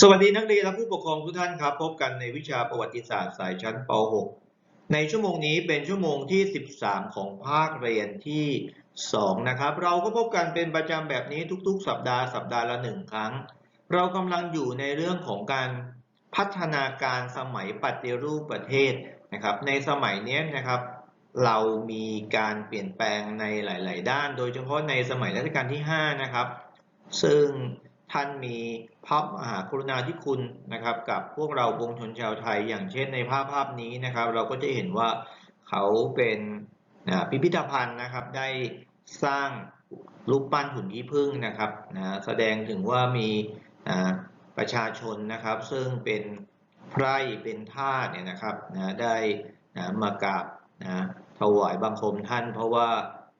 สวัสดีนักเรียนและผู้ปกครองทุกท่านครับ พบกันในวิชาประวัติศาสตร์สายชั้นป .6 ในชั่วโมงนี้เป็นชั่วโมงที่ 13 ของภาคเรียนที่ 2 นะครับ เราก็พบกันเป็นประจำแบบนี้ทุกๆ สัปดาห์สัปดาห์ละหนึ่งครั้ง เรากำลังอยู่ในเรื่องของการพัฒนาการสมัยปฏิรูปประเทศนะครับ ในสมัยนี้นะครับ เรามีการเปลี่ยนแปลงในหลาย ๆ ด้าน โดยเฉพาะในสมัยรัชกาลที่ 5 นะครับ ซึ่ง ท่านมีพระมหากรุณาธิคุณนะครับ กับพวกเราปวงชนชาวไทย อย่างเช่นในภาพภาพนี้นะครับ เราก็จะเห็นว่าเขาเป็นนะพิพิธภัณฑ์นะครับ ได้สร้างรูปปั้นหุ่นขี้ผึ้งนะครับนะแสดงถึงว่ามีนะประชาชนนะครับ ซึ่งเป็นไพร่เป็นทาสเนี่ยนะครับนะได้นะมากราบนะถวายบังคมท่าน เพราะว่า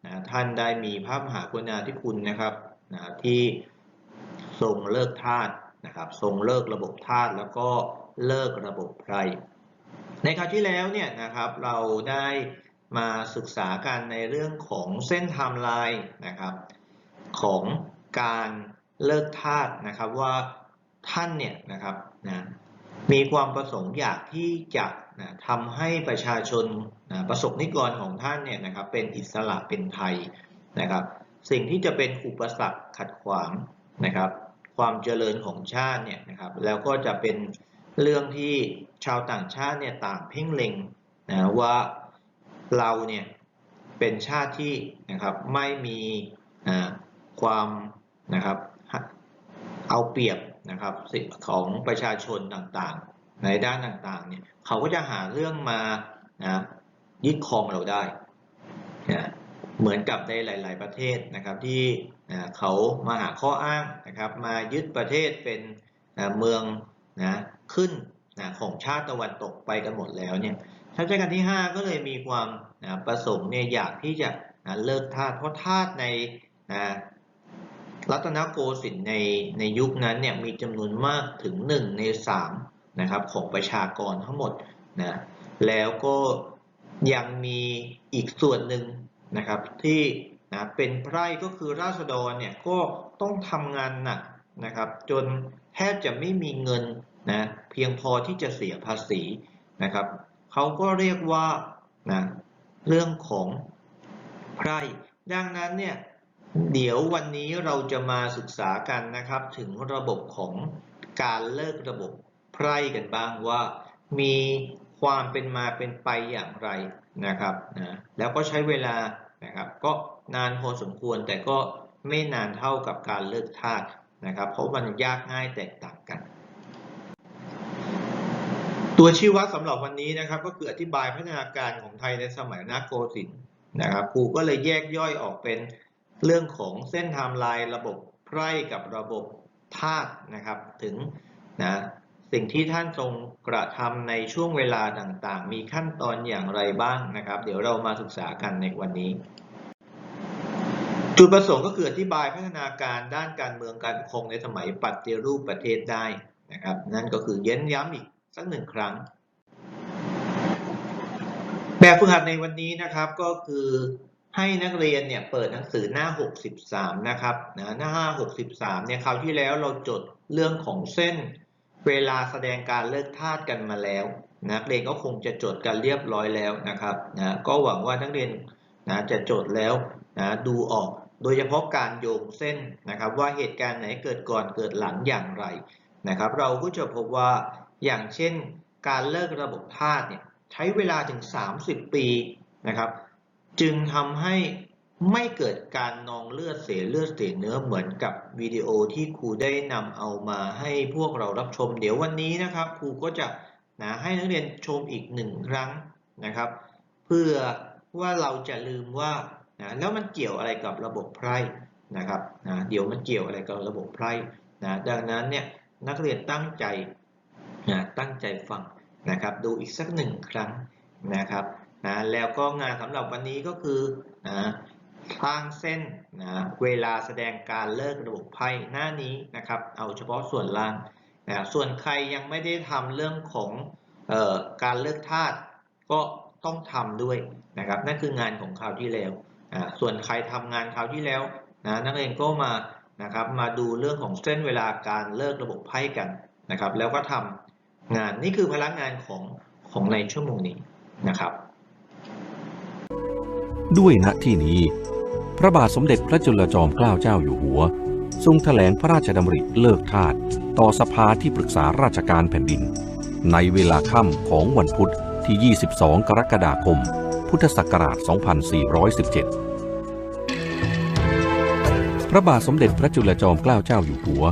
นะท่านได้มีพระมหากรุณาธิคุณนะครับนะที่ ทรงเลิกทาสนะครับ ทรงเลิกระบบทาสแล้วก็เลิกระบบไพรในคราวที่แล้วเนี่ยนะครับเราได้มาศึกษากันในเรื่องของเส้นไทม์ไลน์นะครับของการเลิกทาสนะครับว่าท่านเนี่ยนะครับนะมีความประสงค์อยากที่จะนะทำให้ประชาชนนะประสบนิกรของท่านเนี่ยนะครับเป็นอิสระเป็นไทยนะครับ สิ่งที่จะเป็นอุปสรรคขัดขวาง นะครับ ความเจริญของชาติเนี่ยนะครับแล้วก็จะเป็นเรื่องที่ชาวต่างชาติเนี่ยต่างเพ่งเล็งนะว่าเราเนี่ยเป็นชาติที่นะครับไม่มีนะความนะครับเอาเปรียบนะครับสิทธิของประชาชนต่างๆ ในด้านต่างๆเนี่ยเขาก็จะหาเรื่องมานะยึดครองเราได้นะ เหมือนกับในหลาย ๆ ประเทศนะครับที่เขามาหาข้ออ้างนะครับมายึดประเทศเป็นเมืองนะขึ้นนะของชาติตะวันตกไปกันหมดแล้วเนี่ยรัชกาลที่ 5 ก็เลยมีความนะประสงค์เนี่ยอยากที่จะนะเลิกทาสเพราะทาสในนะรัตนโกสินทร์ในในยุคนั้นเนี่ยมีจำนวนมากถึง 1 ใน 3 นะครับของประชากรทั้งหมดนะแล้วก็ยังมีอีกส่วนหนึ่ง นะครับที่นะเป็นไพร่ก็คือราษฎรเนี่ยก็ต้องทำงานหนักนะครับ จนแทบจะไม่มีเงินนะเพียงพอที่จะเสียภาษีนะครับเขาก็เรียกว่านะเรื่องของไพร่ดังนั้นเนี่ยเดี๋ยววันนี้เราจะมาศึกษากันนะครับ ถึงระบบของการเลิกระบบไพร่กันบ้างว่า มีความเป็นมาเป็นไปอย่างไรนะครับนะแล้วก็ใช้เวลา นะครับ ก็นานพอสมควรแต่ก็ไม่นานเท่ากับการเลิกทาสนะครับ เพราะมันยากง่ายแตกต่างกัน ตัวชี้วัดสำหรับวันนี้นะครับ ก็คืออธิบายพัฒนาการของไทยในสมัยนาโกสินนะครับครูก็เลยแยกย่อยออกเป็นเรื่องของเส้นไทม์ไลน์ระบบไพร่กับระบบธาตุนะครับ ถึงนะ สิ่งที่ท่านทรงกระทำในช่วงเวลาต่างๆ มีขั้นตอนอย่างไรบ้างนะครับ เดี๋ยวเรามาศึกษากันในวันนี้ จุดประสงค์ก็คืออธิบายพัฒนาการด้านการเมืองการปกครองในสมัยปฏิรูปประเทศได้นะครับ นั่นก็คือเย้นย้ำอีกสักหนึ่งครั้ง แบบฝึกหัดในวันนี้นะครับก็คือให้นักเรียนเนี่ยเปิดหนังสือหน้า 63 นะครับนะหน้า 63 เนี่ยคราวที่แล้วเราจดเรื่องของเส้น เวลาแสดงการเลิกทาสกันมาแล้วนักเรียนก็คงจะจดกันเรียบร้อยแล้วนะครับนะก็หวังว่านักเรียนนะจะจดแล้วนะดูออกโดยเฉพาะการโยงเส้นนะครับ ว่าเหตุการณ์ไหนเกิดก่อนเกิดหลังอย่างไรนะครับ เราก็จะพบว่าอย่างเช่น การเลิกระบบทาสเนี่ยใช้เวลาถึง 30 ปีนะครับ จึงทำให้ ไม่เกิดการนองเลือดเสียเลือดเสียเนื้อเหมือนกับวิดีโอที่ครูได้นำเอามาให้พวกเรารับชม เดี๋ยววันนี้นะครับ ครูก็จะนะให้นักเรียนชมอีกหนึ่งครั้งนะครับ เพื่อว่าเราจะลืมว่านะแล้วมันเกี่ยวอะไรกับระบบไพร่นะครับนะเดี๋ยวมันเกี่ยวอะไรกับระบบไพร่นะดังนั้นเนี่ยนักเรียนตั้งใจนะตั้งใจฟังนะครับดูอีกสักหนึ่งครั้งนะครับนะแล้วก็งานสำหรับวันนี้ก็คือนะ สร้างเส้นนะเวลาแสดงการเลิกระบบไพ่หน้านี้นะครับ เอาเฉพาะส่วนล่างนะส่วนใครยังไม่ได้ทำเรื่องของออการเลิกธาตุก็ต้องทำด้วยนะครับ นั่นคืองานของคราวที่แล้วนะส่วนใครทำงานคราวที่แล้วนะนักเรียนก็มานะครับมาดูเรื่องของเส้นเวลาการเลิกระบบไพ่กันนะครับ แล้วก็ทำงานนี่คือพลังงานของของในชั่วโมงนี้นะครับ ด้วยณที่นี้ ระบาทสมเด็จพระจุลจอมเกล้าเจ้าอยู่หัว ทรงแถลงพระราชดำริเลิกทาสต่อสภาที่ปรึกษาราชการแผ่นดิน ในเวลาค่ำของวันพุธที่ 22 กรกฎาคม พุทธศักราช 2417 พระบาทสมเด็จพระจุลจอมเกล้าเจ้าอยู่หัว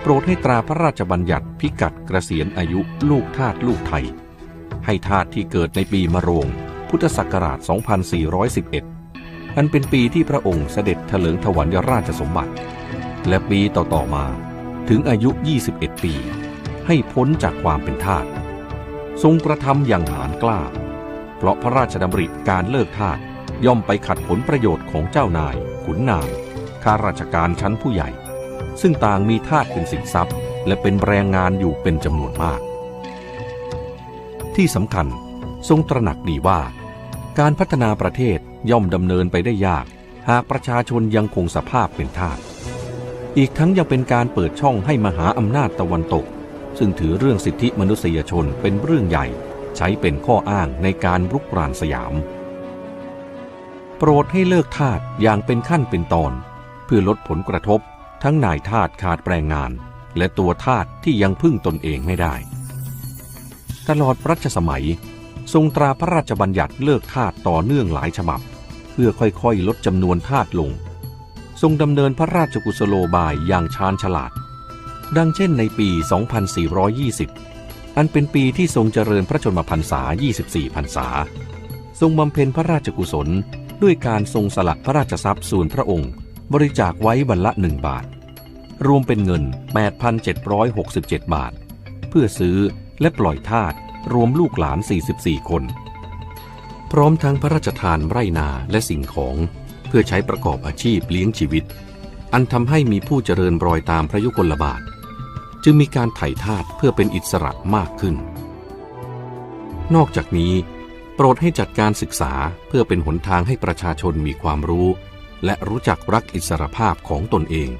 โปรดให้ตราพระราชบัญญัติพิกัดเกษียณอายุลูกทาสลูกไทย ให้ทาสที่เกิดในปีมะโรง พุทธศักราช 2411 อันเป็นปีที่พระองค์เสด็จเถลิงถวัลยราชสมบัติ และปีต่อๆมาถึงอายุ 21 ปี ให้พ้นจากความเป็นทาสทรงกระทำอย่างหาญกล้า เพราะพระราชดำริการเลิกทาสย่อมไปขัดผลประโยชน์ของเจ้านาย ขุนนางข้าราชการชั้นผู้ใหญ่ ซึ่งต่างมีทาสเป็นสินทรัพย์ และเป็นแรงงานอยู่เป็นจำนวนมาก ที่สำคัญทรงตระหนักดีว่า การพัฒนาประเทศ ย่อมดำเนินไปได้ยาก หากประชาชนยังคงสภาพเป็นทาสอีกทั้งยังเป็นการเปิดช่องให้มหาอำนาจตะวันตก ซึ่งถือเรื่องสิทธิมนุษยชนเป็นเรื่องใหญ่ ใช้เป็นข้ออ้างในการรุกรานสยาม โปรดให้เลิกทาสอย่างเป็นขั้นเป็นตอน เพื่อลดผลกระทบ ทั้งนายทาสขาดแปลงงาน และตัวทาสที่ยังพึ่งตนเองไม่ได้ ตลอดรัชสมัย ทรงตราพระราชบัญญัติเลิกทาสต่อเนื่องหลายฉบับ เพื่อค่อยๆ ลดจำนวนทาสลง ทรงดำเนินพระราชกุศโลบายอย่างชาญฉลาด ดังเช่นในปี 2420 อันเป็นปีที่ทรงเจริญพระชนมพรรษา 24 พรรษา ทรงบำเพ็ญพระราชกุศลด้วยการทรงสละพระราชทรัพย์ส่วนพระองค์ บริจาคไว้วันละหนึ่งบาท รวมเป็นเงิน 8,767 บาท เพื่อซื้อและปล่อยทาสรวมลูกหลาน 44 คน พร้อมทั้งพระราชทานไร่นาและสิ่งของ เพื่อใช้ประกอบอาชีพเลี้ยงชีวิต อันทำให้มีผู้เจริญรอยตามพระยุคลบาท จึงมีการไถ่ทาสเพื่อเป็นอิสระมากขึ้น นอกจากนี้ โปรดให้จัดการศึกษาเพื่อเป็นหนทางให้ประชาชนมีความรู้ และรู้จักรักอิสรภาพของตนเอง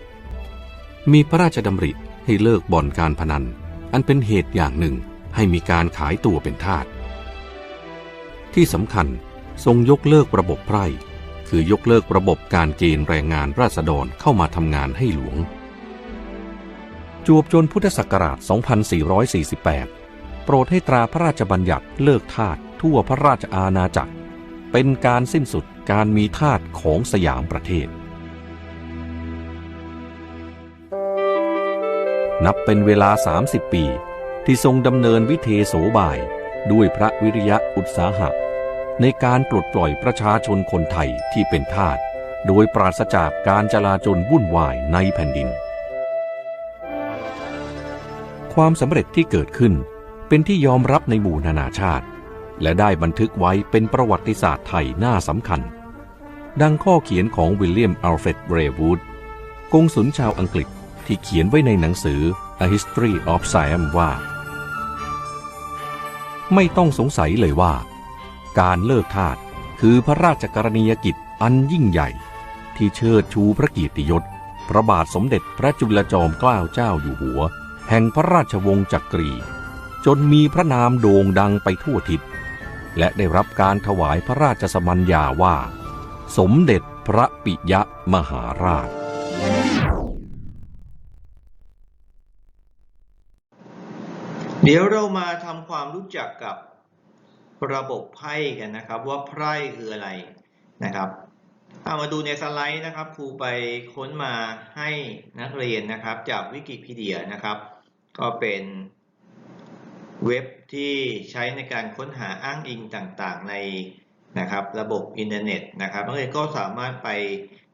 มีพระราชดำริให้เลิกบ่อนการพนัน อันเป็นเหตุอย่างหนึ่งให้มีการขายตัวเป็นทาส ที่สำคัญทรงยกเลิกระบบไพร่ คือยกเลิกระบบการเกณฑ์แรงงานราษฎรเข้ามาทำงานให้หลวง จวบจนพุทธศักราช 2448 โปรดให้ตราพระราชบัญญัติเลิกทาสทั่วพระราชอาณาจักร เป็นการสิ้นสุดการมีทาสของสยามประเทศ นับเป็นเวลา 30 ปี ที่ทรงดำเนินวิเทโสบาย ด้วยพระวิริยะอุตสาหะ ในการปลดปล่อยประชาชนคนไทยที่เป็นทาสโดยปราศจากการจลาจลวุ่นวายในแผ่นดิน ความสำเร็จที่เกิดขึ้นเป็นที่ยอมรับในหมู่นานาชาติ และได้บันทึกไว้เป็นประวัติศาสตร์ไทยน่าสำคัญ ดังข้อเขียนของวิลเลียมอัลเฟรดเรวูดกงสุลชาวอังกฤษที่เขียนไว้ในหนังสือ A History of Siam ว่า ไม่ต้องสงสัยเลยว่า การเลิกทาสคือพระราชกรณียกิจอันยิ่งใหญ่ ที่เชิดชูพระเกียรติยศ พระบาทสมเด็จพระจุลจอมเกล้าเจ้าอยู่หัว แห่งพระราชวงศ์จักรี จนมีพระนามโด่งดังไปทั่วทิศ และได้รับการถวายพระราชสมัญญาว่า สมเด็จพระปิยมหาราชเดี๋ยวเรามาทำความรู้จักกับ ระบบไพ่กันนะครับ ว่าไพ่คืออะไรนะครับเอามาดูในสไลด์นะครับครูไปค้นมาให้นักเรียนนะครับจากวิกิพีเดียนะครับ ก็เป็นเว็บที่ใช้ในการค้นหาอ้างอิงต่างๆ ในนะครับระบบอินเทอร์เน็ตนะครับนักเรียนก็สามารถไป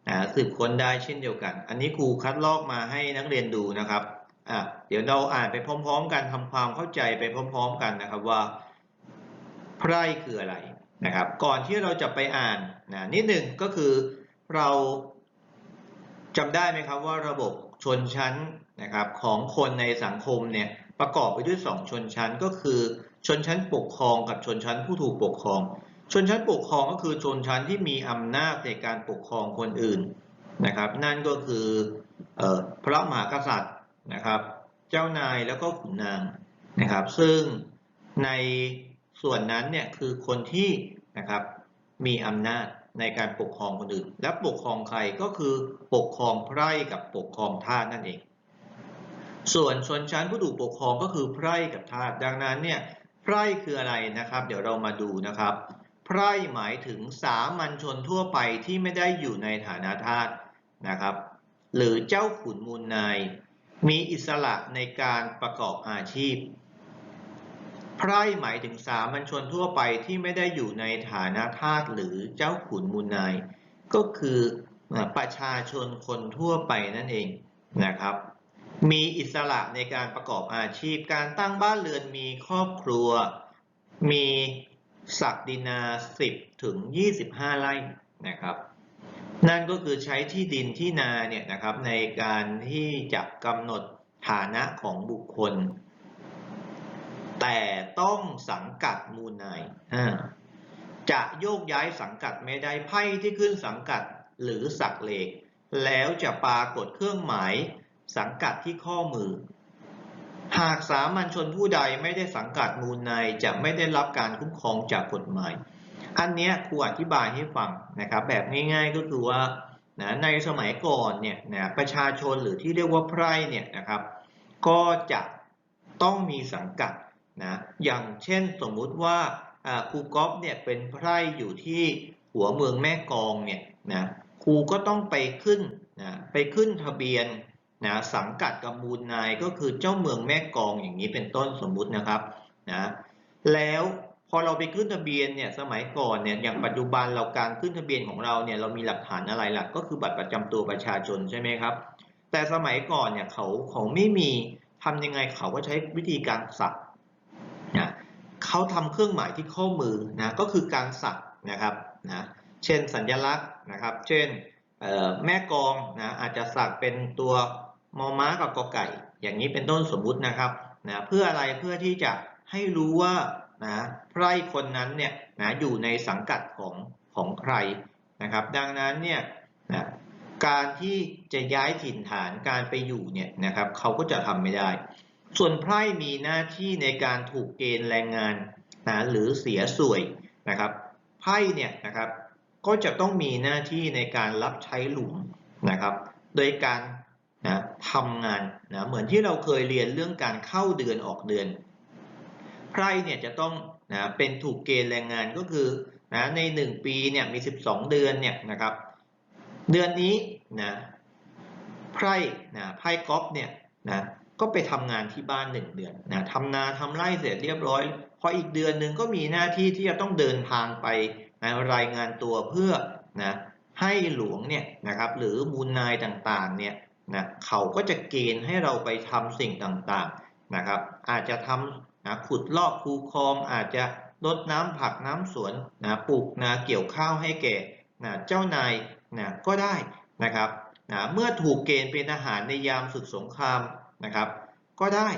หาสืบค้นได้เช่นเดียวกัน อันนี้ครูคัดลอกมาให้นักเรียนดูนะครับอะเดี๋ยวเราอ่านไปพร้อม ๆ กันทำความเข้าใจไปพร้อม ๆ กันนะครับว่า ไพร่คืออะไรนะครับ ก่อนที่เราจะไปอ่านนะนิดหนึ่งก็คือเราจำได้ไหมครับว่าระบบชนชั้นนะครับของคนในสังคมเนี่ยประกอบไปด้วยสองชนชั้นก็คือ ชนชั้นปกครองกับชนชั้นผู้ถูกปกครอง ชนชั้นปกครองก็คือชนชั้นที่มีอำนาจในการปกครองคนอื่นนะครับ นั่นก็คือออพระมหากษัตริย์นะครับ เจ้านายแล้วก็ขุนนางนะครับ ซึ่งใน ส่วนนั้นเนี่ยคือคนที่นะครับมีอำนาจในการปกครองคนอื่น และปกครองใครก็คือปกครองไพร่กับปกครองทาสนั่นเอง ส่วนชนชั้นผู้ถูกปกครองก็คือไพร่กับทาสดังนั้นเนี่ยไพร่คืออะไรนะครับ เดี๋ยวเรามาดูนะครับไพร่หมายถึงสามัญชนทั่วไปที่ไม่ได้อยู่ในฐานะทาสนะครับ หรือเจ้าขุนมูลนายมีอิสระในการประกอบอาชีพ ไพร่หมายถึงสามัญชนทั่วไปที่ไม่ได้อยู่ในฐานะทาสหรือเจ้าขุนมูลนาย ก็คือประชาชนคนทั่วไปนั่นเองนะครับ มีอิสระในการประกอบอาชีพ การตั้งบ้านเรือนมีครอบครัว มีศักดินา 10 ถึง 25 ไร่นะครับ นั่นก็คือใช้ที่ดินที่นาเนี่ยนะครับในการที่จะกำหนดฐานะของบุคคล แต่ต้องสังกัดมูลนายอ่าจะโยกย้ายสังกัดไม่ได้ไพ่ที่ขึ้นสังกัดหรือสักเหล็กแล้วจะปรากฏเครื่องหมายสังกัดที่ข้อมือ หากสามัญชนผู้ใดไม่ได้สังกัดมูลนายจะไม่ได้รับการคุ้มครองจากกฎหมาย อันเนี้ยครูอธิบายให้ฟังนะครับแบบง่ายๆก็คือว่านะในสมัยก่อนเนี่ยนะประชาชนหรือที่เรียกว่าไพร่เนี่ยนะครับ ก็จะต้องมีสังกัด นะอย่างเช่นสมมุติว่าครูก๊อฟเนี่ยเป็นไพร่อยู่ที่หัวเมืองแม่กองเนี่ยนะครูก็ต้องไปขึ้นนะไปขึ้นทะเบียนนะสังกัดกับมูลนายก็คือเจ้าเมืองแม่กองอย่างนี้เป็นต้นสมมุตินะครับนะแล้วพอเราไปขึ้นทะเบียนเนี่ยสมัยก่อนเนี่ยอย่างปัจจุบันเราการขึ้นทะเบียนของเราเนี่ยเรามีหลักฐานอะไรหล่ะก็คือบัตรประจำตัวประชาชนใช่ไหมครับ แต่สมัยก่อนเนี่ยเขาเขาไม่มีทำยังไงเขาก็ใช้วิธีการสัก เขาทำเครื่องหมายที่ข้อมือนะก็คือการสักนะครับนะเช่นสัญลักษณ์นะครับ เช่นแม่กองนะอาจจะสักเป็นตัวมอม้ากับกอไก่ อย่างนี้เป็นต้นสมมุตินะครับนะเพื่ออะไรเพื่อที่จะให้รู้ว่านะไพร่คนนั้นเนี่ยนะอยู่ในสังกัดของของใครนะครับ ดังนั้นเนี่ยนะการที่จะย้ายถิ่นฐานการไปอยู่เนี่ยนะครับเขาก็จะทำไม่ได้ ส่วนไพร่มีหน้าที่ในการถูกเกณฑ์แรงงานนะหรือเสียสวยนะครับไพ่เนี่ยนะครับก็จะต้องมีหน้าที่ในการรับใช้หลุมนะครับ โดยการนะทำงานนะเหมือนที่เราเคยเรียนเรื่องการเข้าเดือนออกเดือนไพร่เนี่ยจะต้องนะเป็นถูกเกณฑ์แรงงานก็คือนะใน 1 ปีเนี่ยมี 12 เดือนเนี่ยนะครับ เดือนนี้นะไพร่นะไพ่ก๊อฟเนี่ยนะ ก็ไปทำงานที่บ้าน1เดือนนะทำนาทำไร่เสร็จเรียบร้อย พออีกเดือนหนึ่งก็มีหน้าที่ที่จะต้องเดินทางไปนะรายงานตัวเพื่อนะให้หลวงเนี่ยนะครับหรือมูลนายต่างๆเนี่ยนะเขาก็จะเกณฑ์ให้เราไปทำสิ่งต่างๆนะครับอาจจะทำนะขุดลอกคูคลองอาจจะรดน้ำผักน้ำสวนนะปลูกนาเกี่ยวข้าวให้แก่นะเจ้านายนะก็ได้นะครับนะเมื่อถูกเกณฑ์เป็นทหารในยามศึกสงคราม นะครับ ก็ได้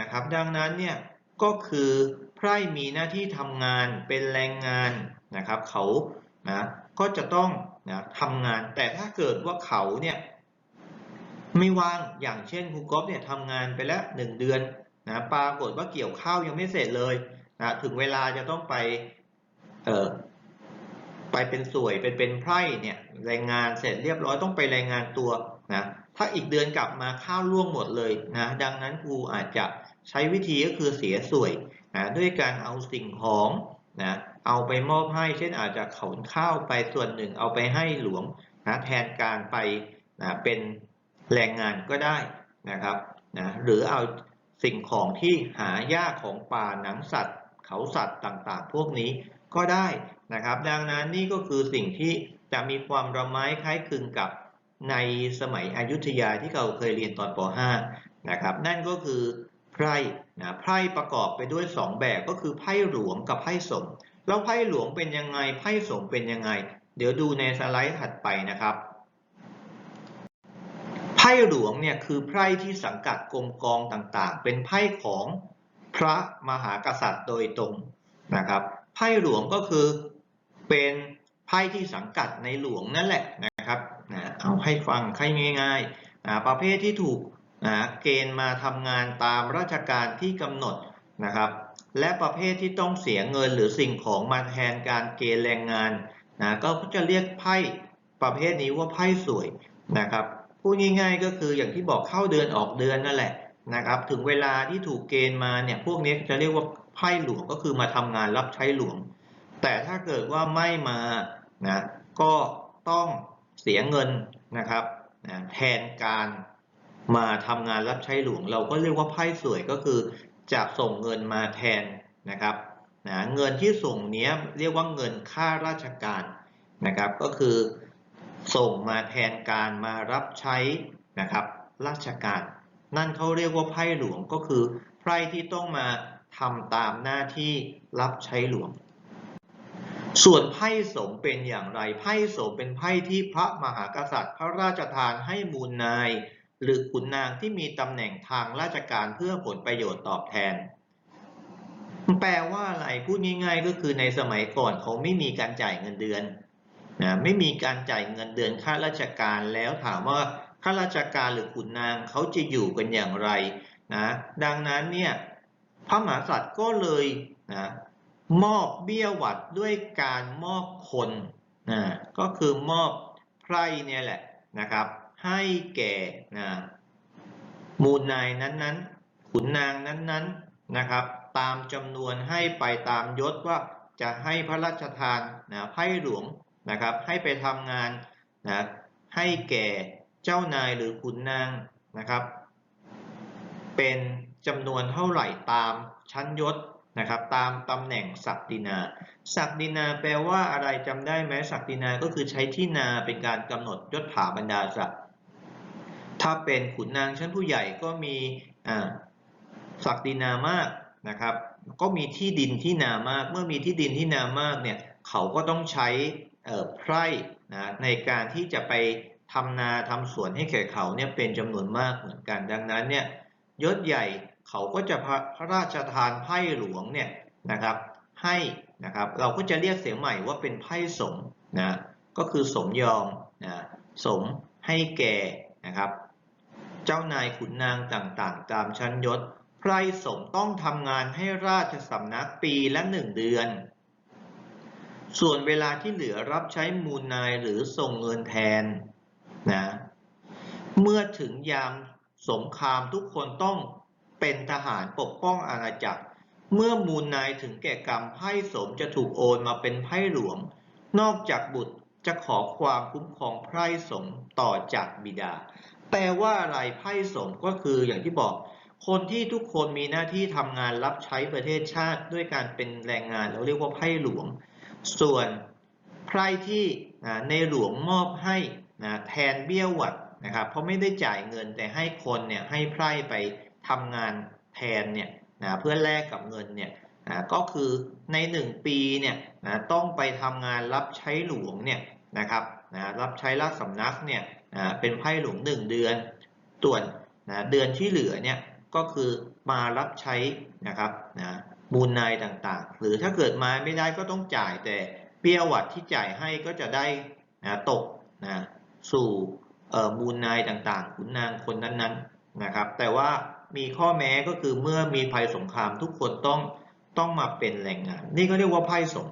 นะครับ ดังนั้นเนี่ยก็คือไพร่มีหน้าที่ทำงานเป็นแรงงานนะครับ เขานะก็จะต้องนะทำงาน แต่ถ้าเกิดว่าเขาเนี่ยไม่ว่างอย่างเช่นครูก๊อฟเนี่ยทำงานไปแล้วหนึ่งเดือนนะปรากฏว่าเกี่ยวข้าวยังไม่เสร็จเลยนะถึงเวลาจะต้องไปเออไปเป็นสวยเป็นเป็นไพร่เนี่ยรายงานเสร็จเรียบร้อยต้องไปรายงานตัวนะ ถ้าอีกเดือนกลับมาข้าวล่วงหมดเลยนะดังนั้นครูอาจจะใช้วิธีก็คือเสียสวยนะด้วยการเอาสิ่งของนะเอาไปมอบให้เช่นอาจจะขนข้าวไปส่วนหนึ่งเอาไปให้หลวงนะแทนการไปนะเป็นแรงงานก็ได้นะครับนะหรือเอาสิ่งของที่หายากของป่าหนังสัตว์ เขาสัตว์ต่างๆ พวกนี้ก็ได้นะครับ ดังนั้นนี่ก็คือสิ่งที่จะมีความระไม้คล้ายคลึงกับ ในสมัยอยุธยาที่เราเคยเรียนตอนป .5 นะครับ นั่นก็คือไพร่นะไพร่ประกอบไปด้วย 2 แบบก็คือไพ่หลวงกับไพ่สม แล้วไพ่หลวงเป็นยังไงไพ่สมเป็นยังไง เดี๋ยวดูในสไลด์ถัดไปนะครับไพ่หลวงเนี่ยคือไพร่ที่สังกัดกรมกองต่างๆ เป็นไพ่ของพระมหากษัตริย์โดยตรงนะครับไพ่หลวงก็คือเป็นไพ่ที่สังกัดในหลวงนั่นแหละนะครับ นะเอาให้ฟังให้ง่ายๆนะประเภทที่ถูกนะเกณฑ์มาทำงานตามราชการที่กำหนดนะครับและประเภทที่ต้องเสียเงินหรือสิ่งของมาแทนการเกณฑ์แรงงานนะก็จะเรียกไพ่ประเภทนี้ว่าไพ่สวยนะครับพูดง่าย ๆ ก็คืออย่างที่บอกเข้าเดือนออกเดือนนั่นแหละนะครับถึงเวลาที่ถูกเกณฑ์มาเนี่ยพวกนี้จะเรียกว่าไพ่หลวงก็คือมาทำงานรับใช้หลวง แต่ถ้าเกิดว่าไม่มานะก็ต้อง เสียเงินนะครับแทนการมาทำงานรับใช้หลวง เราก็เรียกว่าไพ่สวยก็คือจะส่งเงินมาแทนนะครับนะเงินที่ส่งเนี้ยเรียกว่าเงินค่าราชการนะครับ ก็คือส่งมาแทนการมารับใช้นะครับ ราชการ นั่นเขาเรียกว่าไพ่หลวงก็คือไพ่ที่ต้องมาทำตามหน้าที่รับใช้หลวง ส่วนไพ่สมเป็นอย่างไร ไพ่สมเป็นไพ่ที่พระมหากษัตริย์ พระราชทานให้มูลนาย หรือขุนนางที่มีตำแหน่งทางราชการเพื่อผลประโยชน์ตอบแทน แปลว่าอะไรพูดง่ายๆ ก็คือในสมัยก่อนเขาไม่มีการจ่ายเงินเดือนนะไม่มีการจ่ายเงินเดือนข้าราชการแล้วถามว่าข้าราชการหรือขุนนางเขาจะอยู่กันอย่างไรนะดังนั้นเนี่ยพระมหากษัตริย์ก็เลยนะ มอบเบี้ยหวัดด้วยการมอบคนนะก็คือมอบไพร่เนี่ยแหละนะครับ ให้แก่นะมูลนายนั้นๆ ขุนนางนั้นๆนะครับ ตามจำนวนให้ไปตามยศว่าจะให้พระราชทานนะไพ่หลวงนะครับ ให้ไปทำงานนะให้แก่เจ้านายหรือขุนนางนะครับ เป็นจำนวนเท่าไหร่ตามชั้นยศ นะครับตามตำแหน่งศักดินา ศักดินาแปลว่าอะไรจำได้ไหมศักดินาก็คือใช้ที่นาเป็นการกำหนดยศถาบรรดาศักดิ์ถ้าเป็นขุนนางชั้นผู้ใหญ่ก็มีอ่าศักดินามากนะครับ ก็มีที่ดินที่นามาก เมื่อมีที่ดินที่นามากเนี่ยเขาก็ต้องใช้เอ่อไพร่นะในการที่จะไปทำนาทำสวนให้แก่เขาเนี่ยเป็นจำนวนมากเหมือนกันดังนั้นเนี่ยยศใหญ่ เขาก็จะพระระราชทานไพ่หลวงเนี่ยนะครับให้นะครับเราก็จะเรียกเสียงใหม่ว่าเป็นไพ่สมนะก็คือสมยอมนะสมให้แก่นะครับเจ้านายขุนนางต่างๆ ตามชั้นยศไพรสมต้องทำงานให้ราชสำนักปีละหนึ่งเดือน ส่วนเวลาที่เหลือรับใช้มูลนายหรือส่งเงินแทนนะเมื่อถึงยามสงครามทุกคนต้อง เป็นทหารปกป้องอาณาจักร เมื่อมูลนายถึงแก่กรรมไพ่สมจะถูกโอนมาเป็นไพ่หลวง นอกจากบุตรจะขอความคุ้มครองไพ่สมต่อจากบิดา แปลว่าอะไรไพ่สมก็คืออย่างที่บอก คนที่ทุกคนมีหน้าที่ทำงานรับใช้ประเทศชาติด้วยการเป็นแรงงานเราเรียกว่าไพ่หลวง ส่วนไพร่ที่ในหลวงมอบให้แทนเบี้ยหวัดนะครับเพราะไม่ได้จ่ายเงินแต่ให้คนเนี่ยให้ไพร่ไป ทำงานแทนเนี่ยนะเพื่อแลกกับเงินเนี่ยนะก็คือใน 1 ปีเนี่ยนะต้องไปทำงานรับใช้หลวงเนี่ยนะครับนะรับใช้ราชสำนักเนี่ยนะเป็นไพ่หลวง 1 เดือนส่วนนะเดือนที่เหลือเนี่ยก็คือมารับใช้นะครับนะมูลนายต่างๆ หรือถ้าเกิดมาไม่ได้ก็ต้องจ่ายแต่เบี้ยวัดที่จ่ายให้ก็จะได้นะตกนะสู่เอ่อมูลนายต่างๆขุนนางคนนั้นๆนะครับ แต่ว่า มีข้อแม้ก็คือเมื่อมีภัยสงครามทุกคนต้องต้องมาเป็นแรงงาน นี่ก็เรียกว่าไพ่สง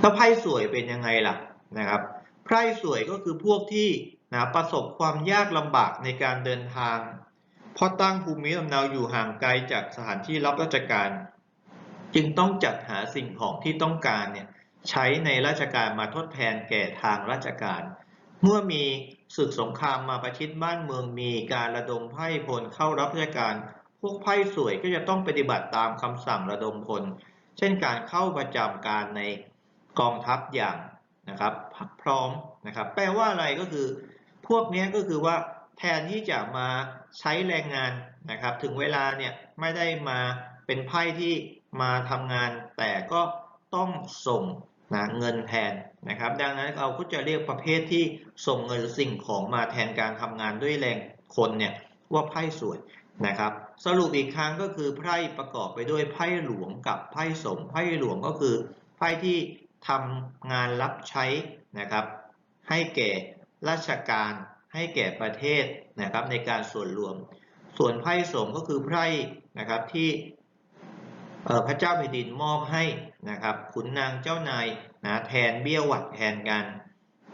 แล้วไพ่สวยเป็นยังไงล่ะนะครับไพ่สวยก็คือพวกที่นะประสบความยากลำบากในการเดินทาง เพราะตั้งภูมิลำเนาอยู่ห่างไกลจากสถานที่รับราชการ จึงต้องจัดหาสิ่งของที่ต้องการเนี่ยใช้ในราชการมาทดแทนแก่ทางราชการ เมื่อมี ศึกสงครามมาประชิดบ้านเมืองมีการระดมไพ่พลเข้ารับราชการ พวกไพ่สวยก็จะต้องปฏิบัติตามคำสั่งระดมพล เช่นการเข้าประจำการในกองทัพอย่างนะครับพร้อมนะครับ แปลว่าอะไรก็คือ พวกนี้ก็คือว่าแทนที่จะมาใช้แรงงานนะครับ ถึงเวลาเนี่ยไม่ได้มาเป็นไพ่ที่มาทำงาน แต่ก็ต้องส่ง นะเงินแทนนะครับ ดังนั้นเราก็จะเรียกประเภทที่ส่งเงินสิ่งของมาแทนการทำงานด้วยแรงคนเนี่ยว่าไพ่สวยนะครับ สรุปอีกครั้งก็คือไพ่ประกอบไปด้วยไพ่หลวงกับไพ่สมไพ่หลวงก็คือไพ่ที่ทำงานรับใช้นะครับ ให้แก่ราชการ ให้แก่ประเทศนะครับในการส่วนรวม ส่วนไพ่สงฆ์ก็คือไพ่นะครับที่ พระเจ้าแผ่นดินมอบให้นะครับขุนนางเจ้านายนะแทนเบี้ยหวัดแทนกัน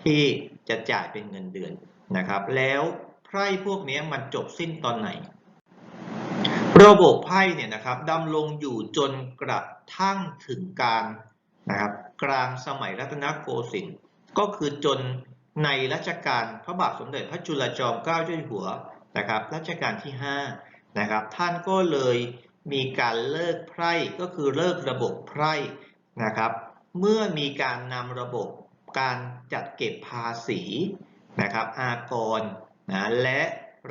ที่จะจ่ายเป็นเงินเดือนนะครับ แล้วไพร่พวกนี้มันจบสิ้นตอนไหน ระบบไพ่เนี่ยนะครับดำรงอยู่จนกระทั่งถึงกางนะครับกลางสมัยรัตนโกสินทร์ก็คือจนในรัชกาลพระบาทสมเด็จพระจุลจอมเกล้าเจ้าอยู่หัวนะครับรัชกาลที่5นะครับท่านก็เลย มีการเลิกไพร่ก็คือเลิกระบบไพร่นะครับ เมื่อมีการนำระบบการจัดเก็บภาษีนะครับ อากรนะและ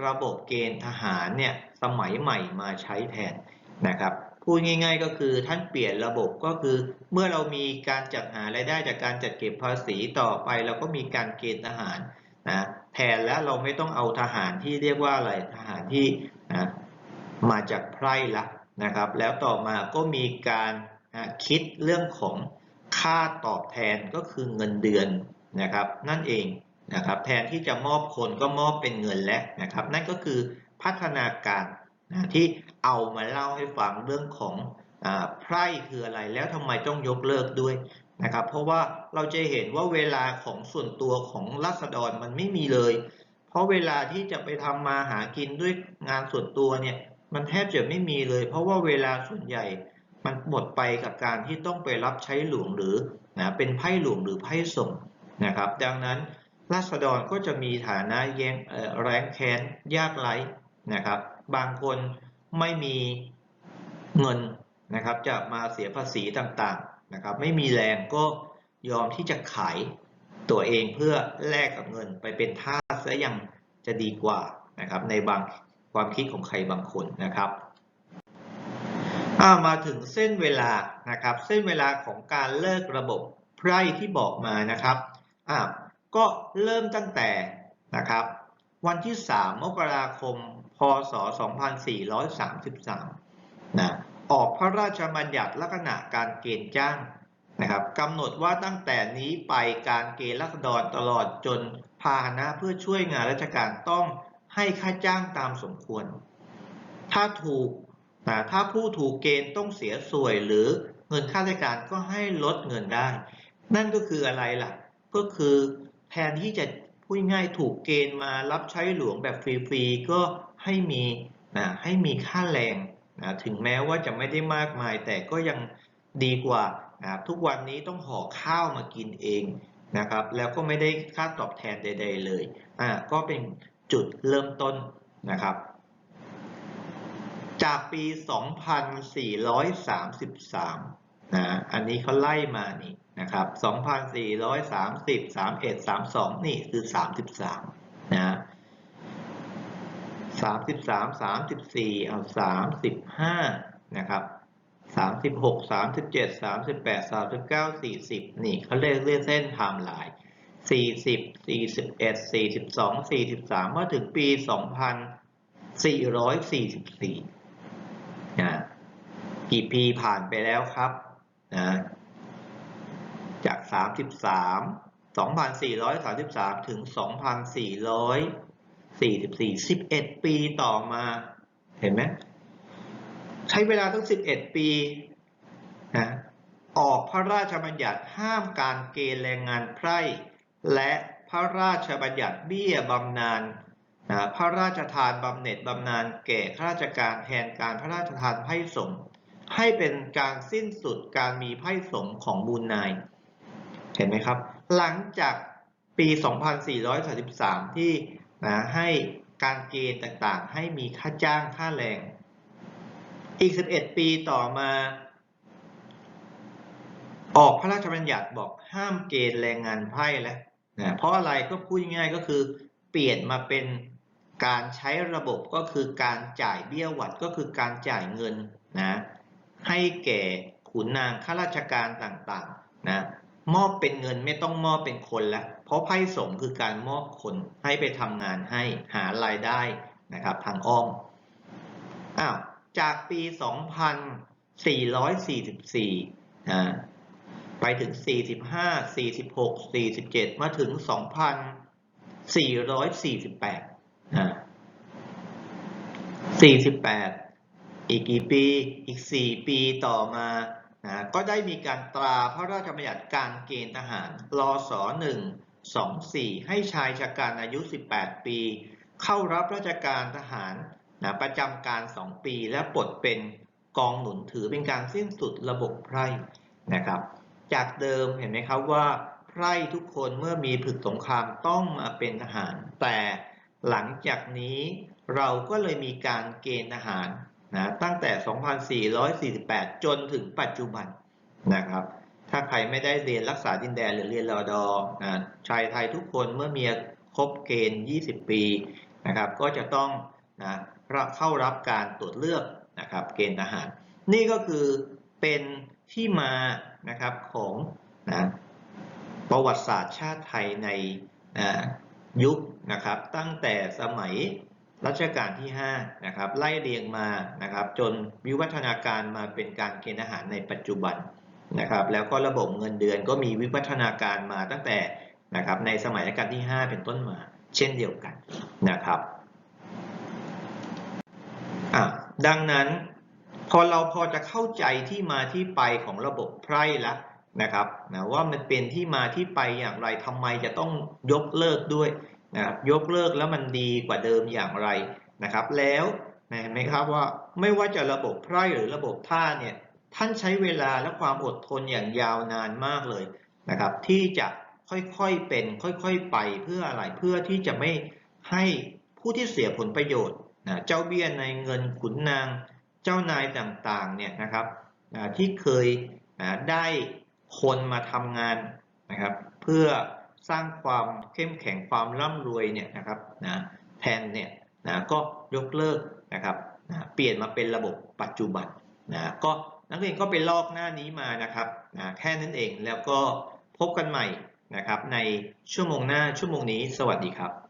ระบบเกณฑ์ทหารเนี่ยสมัยใหม่มาใช้แทนนะครับพูดง่าย ๆ ก็คือท่านเปลี่ยนระบบก็คือ เมื่อเรามีการจัดหารายได้จากการจัดเก็บภาษีต่อไปเราก็มีการเกณฑ์ทหารนะแทนแล้วเราไม่ต้องเอาทหารที่เรียกว่าอะไรทหารที่นะมาจากไพร่ละ นะครับ แล้วต่อมาก็มีการนะคิดเรื่องของค่าตอบแทนก็คือเงินเดือนนะครับ นั่นเองนะครับแทนที่จะมอบคนก็มอบเป็นเงินแล้วนะครับ นั่นก็คือพัฒนาการนะที่เอามาเล่าให้ฟังเรื่องของอไพร่คืออะไรแล้วทำไมต้องยกเลิกด้วยนะครับ เพราะว่าเราจะเห็นว่าเวลาของส่วนตัวของรัษฎรมันไม่มีเลย เพราะเวลาที่จะไปทำมาหากินด้วยงานส่วนตัวเนี่ย มันแทบจะไม่มีเลย เพราะว่าเวลาส่วนใหญ่มันหมดไปกับการที่ต้องไปรับใช้หลวงหรือนะเป็นไพ่หลวงหรือไพ่ส่งนะครับ ดังนั้นราษฎรก็จะมีฐานะแยงเอ่อแรงแค้นยากไร้นะครับ บางคนไม่มีเงินนะครับ จะมาเสียภาษีต่างๆนะครับ ไม่มีแรงก็ยอมที่จะขายตัวเองเพื่อแลกกับเงินไปเป็นทาสซะยังจะดีกว่านะครับในบาง ความคิดของใครบางคนนะครับามาถึงเส้นเวลานะครับ เส้นเวลาของการเลิกระบบไพร่ที่บอกมานะครับก็เริ่มตั้งแต่นะครับ วันที่ 3 มกราคม พศ 2433นะออกพระราชบัญญัติลักษณะการเกณฑ์จ้างนะครับกำหนดว่าตั้งแต่นี้ไปการเกณฑ์รัษฎรตลอดจนพาหนะเพื่อช่วยงานราชการต้อง ให้ค่าจ้างตามสมควร ถ้าถูกถ้าผู้ถูกเกณฑ์ต้องเสียสวยหรือเงินค่าราชการก็ให้ลดเงินได้ นั่นก็คืออะไรล่ะ ก็คือแทนที่จะพูดง่ายถูกเกณฑ์มารับใช้หลวงแบบฟรีๆก็ให้มีนะให้มีค่าแรงนะถึงแม้ว่าจะไม่ได้มากมาย แต่ก็ยังดีกว่านะทุกวันนี้ต้องห่อข้าวมากินเองนะครับ แล้วก็ไม่ได้ค่าตอบแทนใด ๆ เลยอ่าก็เป็น จุดเริ่มต้นนะครับ จากปี 2433 นะ อันนี้เขาไล่มานี่นะครับ 2430 31 32 นี่คือ 33 นะ 33 34 เอา 35 นะครับ36 37 38 39 40 นี่เขาเรียกเรียกเส้นไทม์ไลน์ 40 41 42 43 เมื่อถึงปี 2444นะกี่ปีผ่านไปแล้วครับนะจาก 33 2,433 ถึง 2,444 11 ปีต่อมาเห็นไหมใช้เวลาตั้ง 11 ปีนะออกพระราชบัญญัติห้ามการเกณฑ์แรงงานไพร่ และพระราชบัญญัติเบี้ยบำนาญนะพระราชทานบำเหน็จบำนาญแก่ข้าราชการแทนการพระราชทานไพ่สงให้เป็นการสิ้นสุดการมีไพ่สงของมูลนายเห็นไหมครับ หลังจากปี 2433 ที่นะให้การเกณฑ์ต่างๆ ให้มีค่าจ้างค่าแรง อีก 11 ปีต่อมา ออกพระราชบัญญัติบอกห้ามเกณฑ์แรงงานไพ่แล้ว นะเพราะอะไรก็พูดง่ายก็คือ เปลี่ยนมาเป็นการใช้ระบบก็คือการจ่ายเบี้ยหวัดก็คือการจ่ายเงินนะให้แก่ขุนนางข้าราชการต่างๆนะมอบเป็นเงินไม่ต้องมอบเป็นคนแล้วเพราะไพ่สงคือการมอบคนให้ไปทำงานให้หารายได้นะครับทางอ้อมอ้าวจากปี 2444นะ ไปถึง 45 46 47 มาถึง448อ่า48 อีกกี่ปี อีก 4 ปีต่อมานะก็ได้มีการตราพระราชบัญญัติการเกณฑ์ทหารรศ1 2 4 ให้ชายชะกันอายุ 18 ปี เข้ารับราชการทหารนะประจำการ 2 ปีและปลดเป็นกองหนุนถือเป็นการสิ้นสุดระบบไพร่นะครับ จากเดิมเห็นไหมครับว่าไพร่ทุกคนเมื่อมีผึกสงครามต้องมาเป็นทหาร แต่หลังจากนี้เราก็เลยมีการเกณฑ์ทหารนะตั้งแต่ 2448 จนถึงปัจจุบันนะครับ ถ้าใครไม่ได้เรียนรักษาดินแดนหรือเรียนรอดอนะชายไทยทุกคนเมื่อมีครบเกณฑ์ 20 ปีนะครับก็จะต้องนะเข้ารับการตรวจเลือกนะครับเกณฑ์ทหาร นี่ก็คือเป็นที่มา นะครับของนะประวัติศาสตร์ชาติไทยในนะยุคนะครับตั้งแต่สมัยรัชกาลที่5นะครับไล่เรียงมานะครับจนวิวัฒนาการมาเป็นการเกณฑ์ทหารในปัจจุบันนะครับแล้วก็ระบบเงินเดือนก็มีวิวัฒนาการมาตั้งแต่นะครับในสมัยรัชกาลที่ 5 เป็นต้นมา เช่นเดียวกันนะครับดังนั้น พอเราพอจะเข้าใจที่มาที่ไปของระบบไพร่แล้วนะครับนะว่ามันเป็นที่มาที่ไปอย่างไรทำไมจะต้องยกเลิกด้วยนะครับยกเลิกแล้วมันดีกว่าเดิมอย่างไรนะครับ แล้วเห็นไหมครับว่าไม่ว่าจะระบบไพร่หรือระบบท่าเนี่ยท่านใช้เวลาและความอดทนอย่างยาวนานมากเลยนะครับ ที่จะค่อยๆเป็นค่อยๆไปเพื่ออะไรเพื่อที่จะไม่ให้ผู้ที่เสียผลประโยชน์นะเจ้าเบี้ยในเงินขุนนาง เจ้านายต่างๆเนี่ยนะครับที่เคยได้คนมาทำงานนะครับ เพื่อสร้างความเข้มแข็งความร่ำรวยเนี่ยนะครับนะแทนเนี่ยนะก็ยกเลิกนะครับนะเปลี่ยนมาเป็นระบบปัจจุบันนะก็นักเรียนก็ไปลอกหน้านี้มานะครับนะแค่นั้นเองแล้วก็พบกันใหม่นะครับในชั่วโมงหน้าชั่วโมงนี้สวัสดีครับ